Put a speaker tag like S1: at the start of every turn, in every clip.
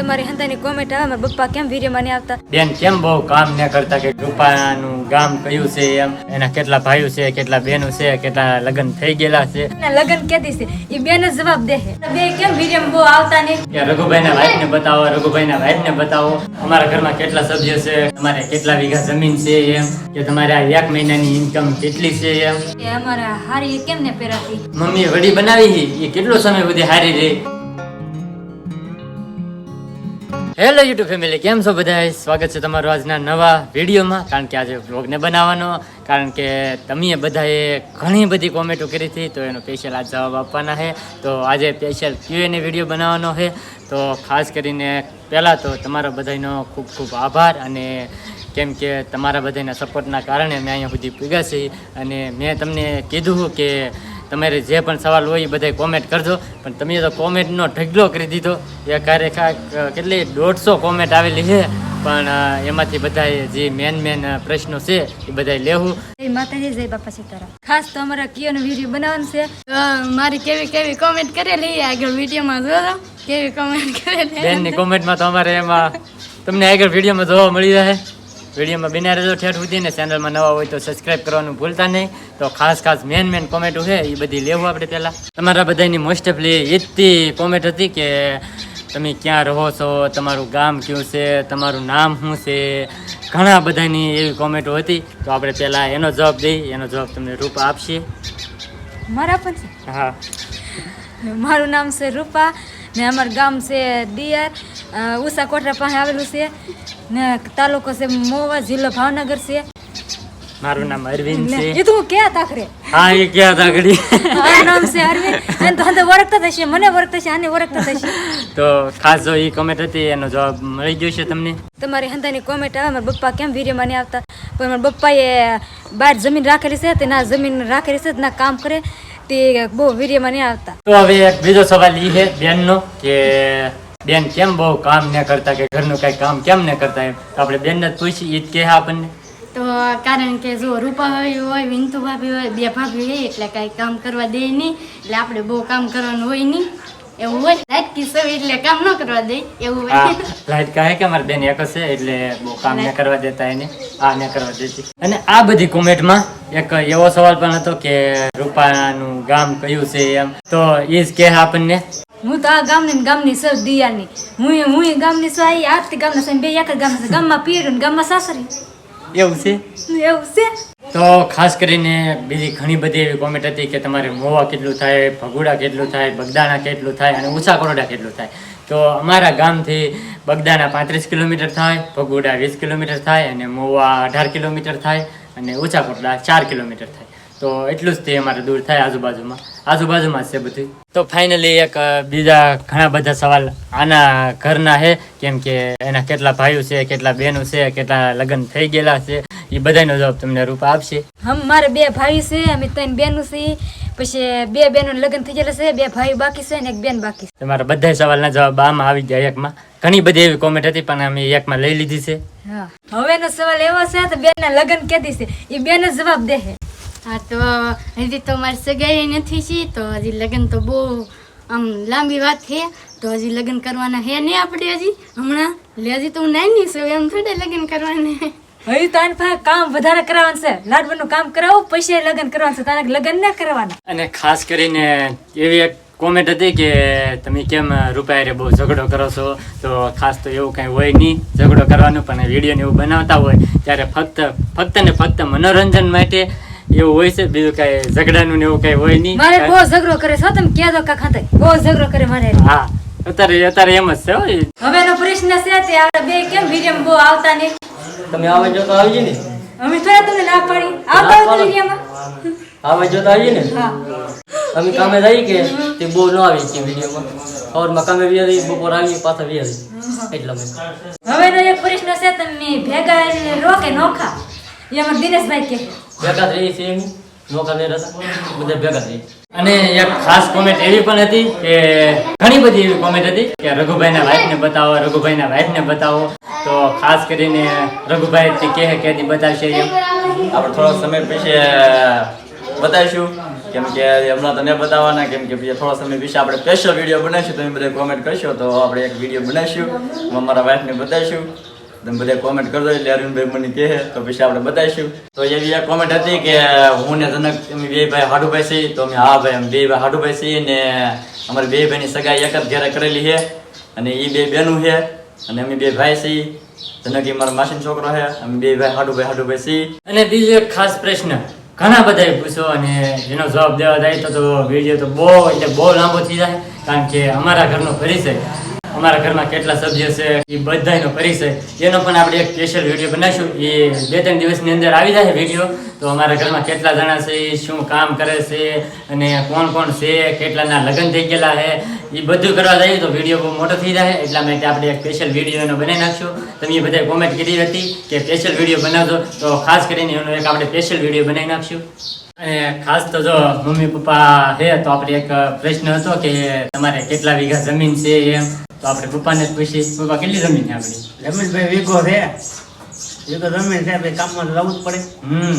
S1: તમારી હંતાની કોમેન્ટ આવે મારા પપ્પા કેમ વિડીયોમાં નહીં આવતા?
S2: બેન કેમ બહુ કામ ન કરતા કે રૂપાનું ગામ કયું છે એમ? એના કેટલા ભાઈઓ છે કેટલા બહેનો છે કેટલા લગ્ન થઈ ગયેલા છે?
S1: એના લગ્ન કેદી છે? એ બેન જ જવાબ દે છે. બે કેમ વિડીયોમાં બહુ આવતા નહીં?
S2: કે રઘુભાઈના વાઈફને બતાવો રઘુભાઈના વાઈફને બતાવો. અમારા ઘરમાં કેટલા સભ્ય છે તમારે કેટલા વીઘા જમીન છે એમ? કે તમારે આ એક મહિનાની ઇન્કમ કેટલી છે એમ?
S1: કે અમારા હારી કેમ ને પહેરાતી?
S2: મમ્મી વડી બનાવી એ કેટલો સમય સુધી હારી રહી? હેલો યુટ્યુબ ફેમિલી કેમ છો બધા સ્વાગત છે તમારું આજના નવા વિડીયોમાં. કારણ કે આજે વ્લોગને બનાવવાનો. કારણ કે તમે બધાએ ઘણી બધી કોમેન્ટો કરી હતી, તો એનો સ્પેશિયલ આજ જવાબ આપવાના છે. તો આજે સ્પેશિયલ ક્યુએને વીડિયો બનાવવાનો છે. તો ખાસ કરીને પહેલાં તો તમારા બધાનો ખૂબ ખૂબ આભાર અને કેમ કે તમારા બધાના સપોર્ટના કારણે મેં અહીંયા સુધી પૂગ્યા છે. અને મેં તમને કીધું કે તમારે જે પણ સવાલ હોય એ બધા કોમેન્ટ કરજો. પણ તમે તો કોમેન્ટનો ઢગલો કરી દીધો. એ ક્યારે કેટલી દોઢસો કોમેન્ટ આવેલી છે. પણ એમાંથી બધા જે મેન મેન પ્રશ્નો છે એ બધા લેવું.
S1: જય માતાજી જય બાપા સીતારામ. ખાસ તો અમારા કિયોનો વીડિયો બનાવવાનો છે.
S3: મારી કેવી કેવી કોમેન્ટ કરેલી? આગળ વિડીયોમાં જોજો કેવી કોમેન્ટ કરેલી?
S2: બેનની કોમેન્ટમાં તો અમારે એમાં તમને આગળ વિડીયોમાં જોવા મળી રહે. વિડીયોમાં બિના રહેજો. ઠેઠ સુધી ને ચેનલમાં નવા હોય તો સબસ્ક્રાઇબ કરવાનું ભૂલતા નહીં. તો ખાસ ખાસ મેન મેન કોમેન્ટો છે એ બધી લેવું આપણે પહેલાં. તમારા બધાની મોસ્ટ ઓફલી એટલી કોમેન્ટ હતી કે તમે ક્યાં રહો છો તમારું ગામ કયું છે તમારું નામ શું છે? ઘણા બધાની એવી કોમેન્ટો હતી. તો આપણે પહેલાં એનો જવાબ દઈ એનો જવાબ તમને રૂપા આપશે.
S1: મારા પણ
S2: હા.
S1: મારું નામ છે રૂપા. ને અમારું ગામ છે દિયર ઉષા કોટરા પાસે આવેલું છે ને તાલુકો છે મોવા જિલ્લો ભાવનગર છે.
S2: મારું નામ અરવિંદ
S1: એ
S2: છે.
S1: તો હું ક્યાં તાખરે
S2: હા એ ક્યાં હતા
S1: મારું નામ છે અરવિંદ. અને તો ઓળખતા થશે મને ઓળખતા છે આને ઓળખતા થશે
S2: તો ખાસ જો એ કોમેન્ટ હતી એનો જવાબ મળી ગયો છે તમને?
S1: તમારી હંતાની કોમેન્ટ આવે મારા પપ્પા કેમ વિડીયોમાં નહીં આવતા? પણ મારા પપ્પાએ બહાર જમીન રાખેલી છે તે ના જમીન રાખેલી છે તે ના કામ કરે તે બહુ વીર્યમાં નહીં આવતા.
S2: તો હવે એક બીજો સવાલ એ છે બેનનો કે બેન કેમ બહુ કામ ન કરતા કે ઘરનું કઈ કામ કેમ ન કરતા એમ? તો આપણે બેનને જ પૂછી એ જ કહે આપણને.
S3: તો કારણ કે જો રૂપા ભાભી હોય વિંતુ ભાભી હોય બે ભાભી હોય એટલે કાંઈ કામ કરવા દે નહીં એટલે આપણે બહુ કામ કરવાનું હોય નહીં. એવું હોય લાઈટ કિસ્સો એટલે કામ ન કરવા દે એવું
S2: હા
S3: હોય
S2: લાઈટ કહે કે અમારી બેન એક છે એટલે બહુ કામ ન કરવા દેતા એને આ ન કરવા દેતી. અને આ બધી કોમેન્ટમાં એક એવો સવાલ પણ હતો કે રૂપાનું ગામ કયું છે એમ? તો એ જ કહે આપણને.
S1: હું તો આ ગામની ગામની સર દિયાની. હું હું ગામની છું આ આરતી ગામના છે બે એક જ ગામના છે ગામમાં પીરું ગામમાં સાસરી.
S2: એવું છે?
S1: એવું છે.
S2: તો ખાસ કરીને બીજી ઘણી બધી એવી કોમેન્ટ હતી કે તમારે મોવા કેટલું થાય ભગુડા કેટલું થાય બગદાણા કેટલું થાય અને ઊંચા કરોડા કેટલું થાય. તો અમારા ગામથી બગદાણા પાંત્રીસ કિલોમીટર થાય ભગુડા વીસ કિલોમીટર થાય અને મોવા અઢાર કિલોમીટર થાય અને ઊંચા કોટડા ચાર કિલોમીટર થાય. તો એટલું જ તે અમારે દૂર થાય આજુબાજુમાં. આજુબાજુમાં છે બધું. તો ફાઇનલી એક બીજા ઘણા બધા સવાલ આના ઘરના છે કેમ કે એના કેટલા ભાઈઓ છે કેટલા બહેનો છે કેટલા લગ્ન થઈ ગયેલા છે એ બધાનો જવાબ તમને રૂપા આપશે.
S1: હમ મારે બે ભાઈ છે અમે ત્રણ બહેનો છે પછી બે બહેનો લગ્ન થઈ ગયેલા છે બે ભાઈ બાકી છે ને એક બેન બાકી છે.
S2: તમારા બધા સવાલના જવાબ આમાં આવી ગયા એકમાં. ઘણી બધી એવી કોમેન્ટ હતી પણ અમે એકમાં લઈ લીધી છે.
S1: હવેનો સવાલ એવો છે તો બેનના લગ્ન કેદી છે? એ બેન જવાબ દે છે
S3: હા તો હજી તો મારી સગાઈ નથી છે તો હજી લગ્ન તો બહુ આમ લાંબી વાત છે. તો હજી લગ્ન કરવાના હે નહીં આપણે હજી? હમણાં? એટલે હજી તો હું નાની છું એમ થોડે લગ્ન કરવાને
S1: હજી તો આની પાસે કામ વધારે કરવાનું છે. લાડવાનું કામ કરાવો પછી લગ્ન કરવાનું છે. તારે લગ્ન ના કરવાના.
S2: અને ખાસ કરીને એવી એક કોમેન્ટ હતી કે તમે કેમ રૂપાયરે બહુ ઝઘડો કરો છો? તો ખાસ તો એવું કંઈ હોય નહીં ઝઘડો કરવાનું પણ વીડિયો ને એવું બનાવતા હોય ત્યારે ફક્ત ફક્ત ને ફક્ત મનોરંજન માટે એવું હોય છે? બીજું કઈ ઝઘડાનું ને એવું કઈ હોય નહીં?
S1: મારે બહુ ઝઘડો કરે છો તમે ક્યાં દો કાકા થાય બહુ ઝઘડો કરે મારે.
S2: હા. અત્યારે અત્યારે એમ જ છે.
S1: હવેનો પ્રશ્ન છે તે આપણે બે કેમ વીડિયો બહુ આવતા ને
S4: તમે આવે જો તો આવી ને.
S1: અમે થોડા તમને ના પાડી. આવતા તો વિડીયોમાં.
S4: આવે જો તો આવીએ ને.
S1: હા.
S4: અમે કામે જઈએ કે તે બહુ ન આવી કે વિડીયોમાં. સવારમાં કામે વી આવી બપોર આવી પાછા વી આવી એટલા માટે.
S1: હવેનો એક પ્રશ્ન છે તમે ભેગા રો કે નોખા અમારા દિનેશભાઈ કે.
S4: ભેગા બધા ભેગા
S2: અને એક ખાસ કોમેન્ટ એવી પણ હતી કે ઘણી બધી એવી કોમેન્ટ હતી કે રઘુભાઈના વાઈફને બતાવો રઘુભાઈના વાઈફને બતાવો. તો ખાસ કરીને રઘુભાઈ કે દી બતાવશે એમ.
S5: આપણે થોડો સમય પછી બતાવીશું. કેમ કે હમણાં તો નહીં બતાવવાના કેમ કે બીજા થોડા સમય વિશે આપણે સ્પેશિયલ વીડિયો બનાવીશું. તમે બધા કોમેન્ટ કરશો તો આપણે એક વીડિયો બનાવીશું. અમારા વાઈફને બતાવીશું. તમે બધા કોમેન્ટ કરજો, એટલે અરવિંદભાઈ મને કહે, તો પછી આપણે બતાવીશું. તો એવી એક કોમેન્ટ હતી કે, હું ને જનક, અમે બે ભાઈ હાડુભાઈ છીએ, તો અમે હા ભાઈ, અમે બે ભાઈ હાડુભાઈ છીએ, ને અમારી બે ભાઈની સગાઈ એક જ ઘેરે કરેલી છે, અને એ બે બહેનું છે, અને અમે બે ભાઈ છીએ. જનક એ મારો માસીનો છોકરો છે, અમે બે ભાઈ હાડુભાઈ હાડુભાઈ છીએ.
S2: અને બીજો એક ખાસ પ્રશ્ન, ઘણા બધાએ પૂછો અને એનો જવાબ દેવા જાય તો વીડિયો તો બહુ, એટલે બહુ લાંબો થઈ જાય, કારણ કે અમારા ઘરનો પરિચય. અમારા ઘરમાં કેટલા સભ્ય છે, એ બધાનો પરિચય. એનો પણ આપણે એક સ્પેશિયલ વીડિયો બનાવીશું. એ બે ત્રણ દિવસની અંદર આવી જાય વીડિયો તો અમારા ઘરમાં કેટલા જણા છે, એ શું કામ કરે છે, અને કોણ કોણ છે, કેટલાના લગ્ન થઈ ગયેલા છે, એ બધું કરવા જઈએ તો વીડિયો બહુ મોટો થઈ જાય. એટલા માટે આપણે એક સ્પેશિયલ વીડિયો એનો બનાવી નાખશું. તમે બધાએ કોમેન્ટ કરી હતી કે સ્પેશિયલ વીડિયો બનાવજો. તો ખાસ કરીને એનો એક આપણે સ્પેશિયલ વીડિયો બનાવી નાખશું. અને ખાસ તો જો મમ્મી પપ્પા છે તો આપણે એક પ્રશ્ન હતો કે તમારે કેટલા વીઘા જમીન છે એમ? તો આપણે પપ્પાને જ પૂછી પપ્પા કેટલી જમીન છે આપણી?
S6: રમેશભાઈ વીઘો છે. વીઘો જમીન છે ભાઈ કામમાં લાવવું જ પડે.
S2: હમ.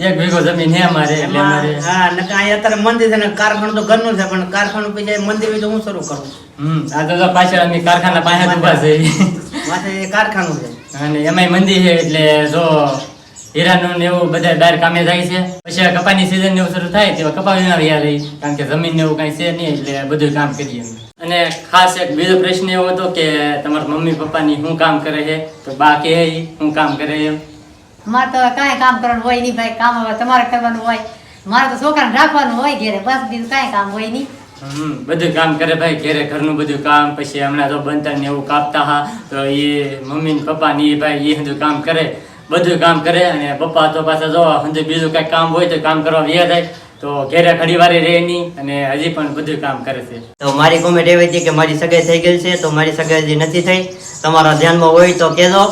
S2: એક વીઘો જમીન છે અમારે એટલે અમારે
S6: હા નકર અહીંયા અત્યારે મંદિર છે ને કારખાનું તો ઘરનું છે પણ કારખાનું પછી મંદિર તો હું શરૂ કરું?
S2: હમ. આ તો પાછળ અમે કારખાના પાસે જ ઊભા છે
S6: માથે એ કારખાનું છે.
S2: અને એમાંય મંદિર છે એટલે જો હીરાનું ને એવું બધા બહાર કામે જાય છે. પછી કપાની સિઝન ને એવું શરૂ થાય તેવા કપા વિના રહ્યા રહી કારણ કે જમીન ને એવું કાંઈ છે નહીં એટલે બધું કામ કરીએ અને ખાસ એક બીજો પ્રશ્ન એવો હતો કે તમારા મમ્મી પપ્પાની શું કામ કરે છે? તો બા કે શું કામ કરે એમ?
S7: મારે તો કાંઈ કામ કરવાનું હોય નહીં ભાઈ કામ હવે તમારે કરવાનું હોય. મારે તો છોકરાને રાખવાનું હોય ઘેરે બસ બીજું કાંઈ કામ હોય નહીં.
S2: બધું કામ કરે ભાઈ ઘેરે ઘરનું બધું કામ પછી હમણાં તો બનતા ને એવું કાપતા હા તો એ મમ્મી ને પપ્પા ને એ ભાઈ એ બધું કામ કરે. બધું કામ કરે અને પપ્પા તો પાછા જો હંધે બીજું કઈ કામ હોય તો કામ કરવા વ્યા જાય. તો ઘેરે ઘડીવારે રહે નહીં અને હજી પણ બધું કામ કરે છે.
S4: તો મારી કોમેન્ટ એવી હતી કે મારી સગાઈ થઈ ગઈ છે તો મારી સગાઈ હજી નથી થઈ. તમારા ધ્યાનમાં હોય તો કહેજો.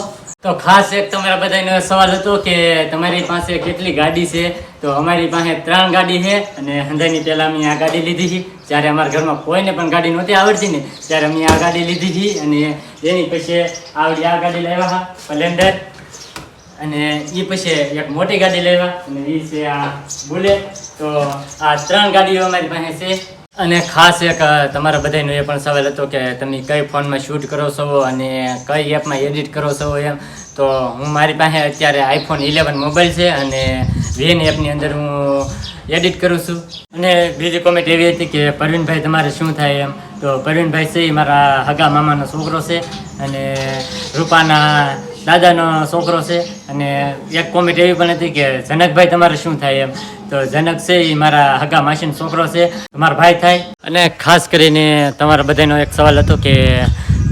S2: તો ખાસ એક તમારા બધાનો સવાલ હતો કે તમારી પાસે કેટલી ગાડી છે? તો અમારી પાસે ત્રણ ગાડી છે અને હંધાની પહેલાં અમે આ ગાડી લીધી છે. જ્યારે અમારા ઘરમાં કોઈને પણ ગાડી નહોતી આવડતી ને ત્યારે અમે આ ગાડી લીધી હતી અને એની પછી આવડી આ ગાડી લાવ્યા હા. સ્પ્લેન્ડર અને એ પછી એક મોટી ગાડી લેવા અને એ છે આ બુલેટ. તો આ ત્રણ ગાડીઓ અમારી પાસે છે. અને ખાસ એક તમારા બધાનો એ પણ સવાલ હતો કે તમે કઈ ફોનમાં શૂટ કરો છો અને કઈ એપમાં એડિટ કરો છો એમ. તો હું મારી પાસે અત્યારે આઈફોન ઇલેવન મોબાઈલ છે અને વેન એપની અંદર હું એડિટ કરું છું. અને બીજી કોમેન્ટ એવી હતી કે પરવીનભાઈ, તમારે શું થાય એમ? તો પરવીનભાઈ છે, એ મારા હગા મામાનો છોકરો છે અને રૂપાના દાદાનો છોકરો છે અને એક કોમેન્ટ એવી પણ હતી કે, જનકભાઈ, તમારે શું થાય? એમ. તો જનક છે એ મારા હગા માસીનો છોકરો છે. મારા ભાઈ થાય. અને ખાસ કરીને તમારા બધાનો એક સવાલ હતો કે,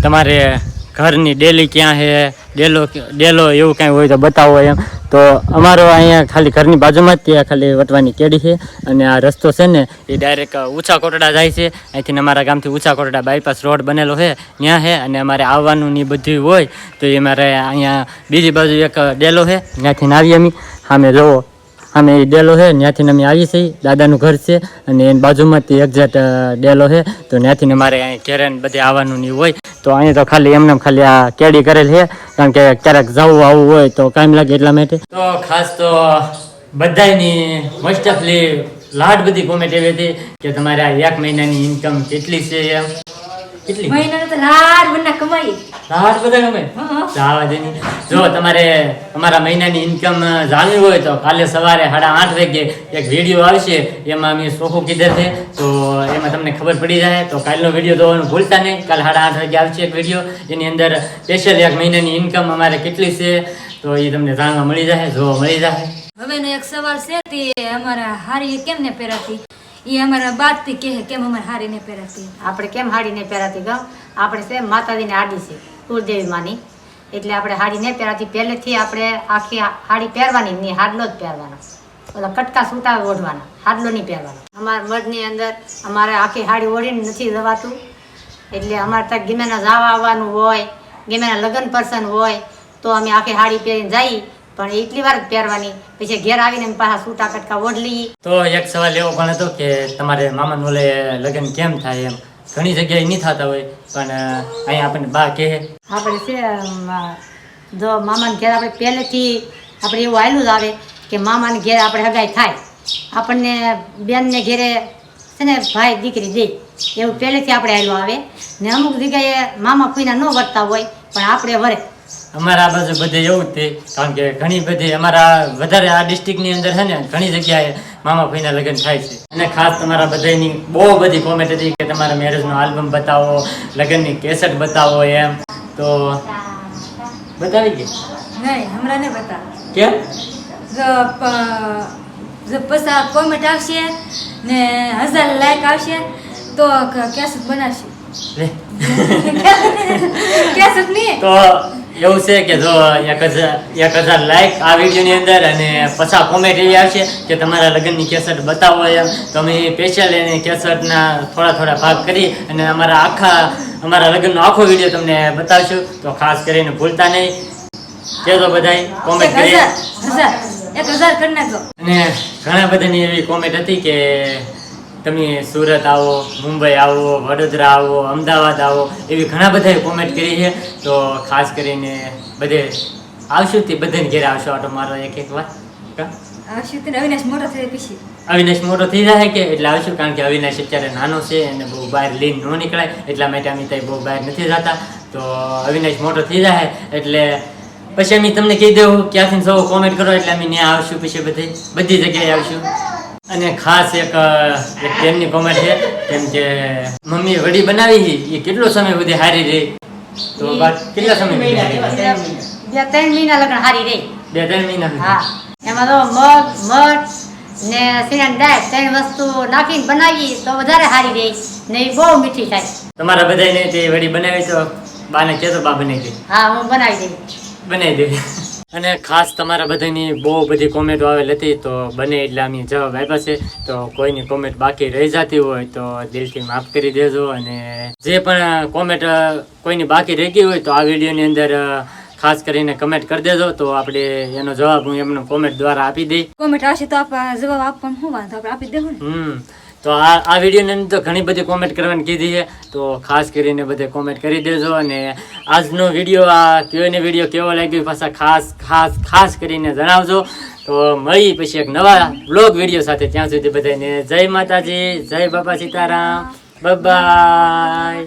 S2: તમારે ઘરની ડેલી ક્યાં છે ડેલો ડેલો એવું કાંઈ હોય તો બતાવો એમ. તો અમારો અહીંયા ખાલી ઘરની બાજુમાં જ ત્યાં ખાલી વટવાની કેડી છે અને આ રસ્તો છે ને એ ડાયરેક્ટ ઊંચા કોટડા જાય છે. અહીંથી અમારા ગામથી ઊંચા કોટડા બાયપાસ રોડ બનેલો છે, ત્યાં છે અને અમારે આવવાનું ને બધું હોય તો એ મારે અહીંયા બીજી બાજુ એક ડેલો છે ત્યાંથી આવીએ અમે. સામે જોવો અમે એ ડેલો છે ત્યાંથી અમે આવી છીએ. દાદાનું ઘર છે અને એની બાજુમાં જ તે એક્ઝેક્ટ ડેલો છે તો ત્યાંથી અમારે અહીં ઘેરે બધે આવવાનું નહીં હોય. તો અહીંયા તો ખાલી એમને એમ ખાલી આ કેડી કરેલ છે કારણ કે ક્યારેક જવું આવવું હોય તો કામ લાગે એટલા માટે. તો ખાસ તો બધાની મોસ્ટ ઓફલી લાડ બધી કોમેન્ટ એવી હતી કે તમારે આ એક મહિનાની ઇન્કમ કેટલી છે એમ. કેટલી?
S1: મહિનાનું તો લાડ બના કમાઈ
S2: લાડ બધા ગમે? જાવા દેની જો તમારે અમારા મહિનાની ઇન્કમ જાણવી હોય તો કાલે સવારે સાડા આઠ વાગે એક વીડિયો આવશે. એમાં અમે સોખો કીધે છે. તો એમાં તમને ખબર પડી જાય તો કાલનો વીડિયો જોવાનું ભૂલતા નહીં. કાલે સાડા આઠ વાગે આવશે એક વીડિયો એની અંદર સ્પેશિયલ એક મહિનાની ઇન્કમ અમારે કેટલી છે તો એ તમને જાણવા મળી જાય જોવા મળી જાય.
S1: હવે એક સવાલ છે તે અમારા હારી કેમ ને પહેરાતી? એ અમારા બાદથી કહે કેમ અમારે હારી ને પહેરાતી.
S7: આપણે કેમ હાડી નહીં પહેરાતી ગમ? આપણે છે માતાજીને આડી છે, કુળદેવી માની. એટલે આપણે હાડી નહીં પહેરાતી. પહેલેથી આપણે આખી હાડી પહેરવાની નહીં, હાડલો જ પહેરવાનો. ઓલા કટકા સૂટા ઓઢવાના, હાડલો નહીં પહેરવાનો. અમારા મઢની અંદર અમારે આખી હાડી ઓઢીને નથી જવાતું એટલે અમારે ત્યાં ગમેના જવા આવવાનું હોય, ગમેના લગ્ન પર્સન હોય, તો અમે આખી હાડી પહેરીને જઈએ પણ એટલી વાર જ પહેરવાની. પછી ઘેર આવીને પાછા સૂટા કટકા ઓઢલી.
S2: તો એક સવાલ એવો પણ હતો કે તમારે મામાનું ઓલે લગ્ન કેમ થાય એમ? ઘણી જગ્યાએ નહીં થતા હોય પણ અહીંયા આપણને બા કહે.
S7: આપણે છે જો મામાને ઘેર આપણે પહેલેથી આપણે એવું આવેલું જ આવે કે મામાને ઘેર આપણે હગાઈ થાય. આપણને બેનને ઘેરે છે ને ભાઈ દીકરી દે. એવું પહેલેથી આપણે આવેલું આવે. ને અમુક જગ્યાએ મામા કોઈના ન વર્તા હોય પણ આપણે વરે.
S2: અમારા આ બાજુ બધે એવું જ તે કારણ કે ઘણી બધી અમારા વધારે આ ડિસ્ટ્રિક્ટની અંદર છે ને ઘણી જગ્યાએ મામા ભાઈના લગ્ન થાય છે. અને ખાસ તમારા બધાની બહુ બધી કોમેન્ટ હતી કે તમારા મેરેજનો આલ્બમ બતાવો લગ્નની કેસેટ બતાવો એમ. તો બતાવી ગઈ
S1: નહીં હમણાં નહીં બતા
S2: કેમ
S1: જો પૈસા કોમેન્ટ આવશે ને હજાર લાઈક આવશે તો કેસેટ બનાવશે. કેસેટ નહીં.
S2: તો એવું છે કે જો એક હજાર એક હજાર લાઈક આ વિડીયોની અંદર અને પછા કોમેન્ટ એવી આવશે કે તમારા લગ્નની કેસેટ બતાવો એમ. તો અમે સ્પેશિયલ એની કેસેટના થોડા થોડા ભાગ કરી અને અમારા આખા અમારા લગ્નનો આખો વીડિયો તમને બતાવશું. તો ખાસ કરીને ભૂલતા નહીં. કહેજો બધાય કોમેન્ટ
S1: કરી.
S2: અને ઘણા બધાની એવી કોમેન્ટ હતી કે તમે સુરત આવો મુંબઈ આવો વડોદરા આવો અમદાવાદ આવો એવી ઘણા બધાએ કોમેન્ટ કરી છે. તો ખાસ કરીને બધે આવશું તે બધાને ઘેરે આવશો આટો મારો એક એક વાર કા?
S1: આવશે તેને અવિનાશ મોટો થઈ પછી.
S2: અવિનાશ મોટો થઈ જાય કે એટલે આવશું? કારણ કે અવિનાશ અત્યારે નાનો છે અને બહુ બહાર લીન ન નીકળાય. એટલા માટે અમે ત્યાં બહુ બહાર નથી જતા. તો અવિનાશ મોટો થઈ જાય એટલે પછી અમે તમને કહી દઉં ક્યાંથી સૌ કોમેન્ટ કરો એટલે અમે ત્યાં આવશું પછી બધી. બધી જગ્યાએ આવશું. અને ખાસ એક બેનની કોમેન્ટ છે કેમ કે મમ્મી વડી બનાવી હતી, એ કેટલો સમય સુધી હારી રહી? તો કેટલા સમય સુધી હારી
S7: બે ત્રણ મહિના લગ્ન હારી રહી.
S2: બે ત્રણ મહિના
S7: હા. એમાં તો મગ મઠ ને સિંગણ દાળ ત્રણ વસ્તુ નાખીને બનાવી તો વધારે હારી રહી. ને એ બહુ મીઠી થાય.
S2: તમારા બધાને તે વડી બનાવી તો બાને કહેતો બા બનાવી દે.
S7: હા હું બનાવી દઈ.
S2: બનાવી દેવી અને ખાસ તમારા બધાની બહુ બધી કોમેન્ટો આવેલ હતી તો બને એટલે અમે જવાબ આપ્યા છે. તો કોઈની કોમેન્ટ બાકી રહી જતી હોય તો દિલથી માફ કરી દેજો. અને જે પણ કોમેન્ટ કોઈની બાકી રહી ગઈ હોય તો આ વિડીયોની અંદર ખાસ કરીને કમેન્ટ કરી દેજો. તો આપણે એનો જવાબ હું એમનો કોમેન્ટ દ્વારા આપી દઈ.
S1: કોમેન્ટ આવશે તો આપ જવાબ આપવાનો શું વાંધો? આપણે આપી દેવું
S2: હમ. તો આ આ વિડીયોની અંદર તો ઘણી બધી કોમેન્ટ કરવાની કીધી છે. તો ખાસ કરીને બધે કોમેન્ટ કરી દેજો અને આજનો વીડિયો, આ કયોને વીડિયો કેવો લાગ્યો પાછા ખાસ ખાસ ખાસ કરીને જણાવજો. તો મળી પછી એક નવા બ્લોગ વીડિયો સાથે ત્યાં સુધી બધાને જય માતાજી, જય બાપા સીતારામ. બાય